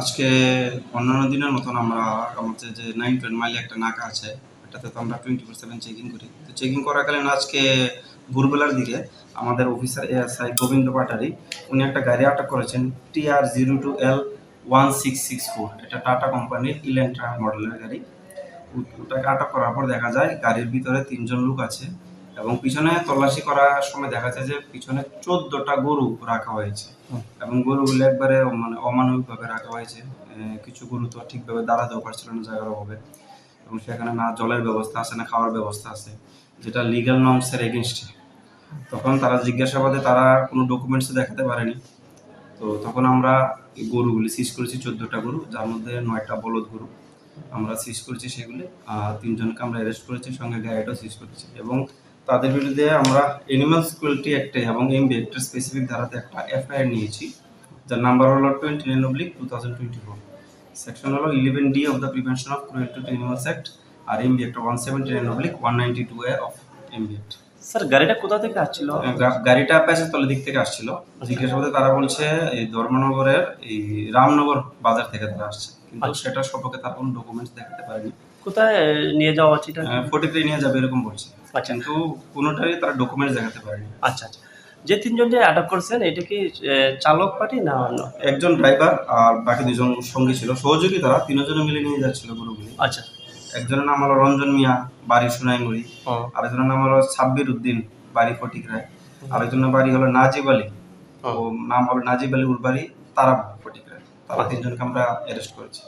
আজকে অন্যান্য দিনের মতন আমরা আমাদের যে নাইন টোয়েন মাইলে একটা নাকা আছে এটাতে তো আমরা টোয়েন্টি ফোর সেভেন চেকিং করি। তো চেকিং করাকালীন আজকে ভোরবেলার দিকে আমাদের অফিসার এএসআই গোবিন্দ পাটারি, উনি একটা গাড়ি আটক করেছেন TR zero two L one six six four এটা টাটা কোম্পানির ইলেন্ট্রা মডেলের গাড়ি। ওটাকে আটক করার পর দেখা যায় গাড়ির ভিতরে তিনজন লোক আছে। এবং পিছনে তল্লাশি করার সময় দেখা যায় যে পিছনে চোদ্দটা গরু রাখা হয়েছে। এবং গরুগুলো একবারে মানে অমানবিকভাবে রাখা হয়েছে। কিছু গরু তো ঠিকভাবে দাঁড়াতেও পারছিল না জায়গার অভাবে। এবং সেখানে না জলের ব্যবস্থা আছে না খাওয়ার ব্যবস্থা আছে যেটা লিগ্যাল নর্মসের এগেনস্টে তখন তারা জিজ্ঞাসাবাদে তারা কোনো ডকুমেন্টস দেখাতে পারেনি। তো তখন আমরা গরুগুলি সিজ করেছি চোদ্দোটা গরু যার মধ্যে নয়টা বলদ গরু। আমরা সিজ করেছি সেগুলি আর তিনজনকে আমরা অ্যারেস্ট করেছি সঙ্গে গাইডও সিজ করেছি। এবং তাদের বিরুদ্ধে আমরা এনিম্যাল স্কুলটি একটা এবং এমবি অ্যাক্টের স্পেসিফিক ধারাতে একটা এফআইআর নিয়েছি, যার নাম্বার হলো twenty nine oblique two thousand twenty four section হলো eleven D of the prevention of cruelty to animals act R MB একটা one seventy nine oblique one ninety two A of MB act sir গাড়িটা কোথা থেকে আসছিল? গাড়িটা প্যাসের তলের দিক থেকে আসছিল। জিজ্ঞাসাবাদে তারা বলছে এই ধর্মনগরের এই রামনগর বাজার থেকে তারা আসছে। কিন্তু সেটা সম্পর্কে তার কোনো ডকুমেন্টস দেখাতে পারেনি। কোথায় নিয়ে যাওয়া হচ্ছে এটা? ফটিতে নিয়ে যাবে এরকম বলছে। আচ্ছা। কিন্তু কোনোটারই তারা ডকুমেন্টস দেখাতে পারেনি। আচ্ছা আচ্ছা। যে তিনজন যে আটক করছেন এটা কি চালক পার্টি না অন্য? একজন ড্রাইভার আর বাকি দুজন সঙ্গী ছিল। সহযোগী তারা তিনজনে মিলে নিয়ে যাচ্ছিল গরুগুলি আচ্ছা। একজনের নাম হলো রঞ্জন মিয়া বাড়ি সোনাইমুড়ি। আরেকজনের নাম হলো সাব্বির উদ্দিন বাড়ি ফটিকরায় আরেকজনের বাড়ি হলো নাজিব আলী। ও। নাম হলো নাজিব আলী ওর বাড়ি তারা ফটিকরায় তারা তিনজনকে আমরা অ্যারেস্ট করেছি।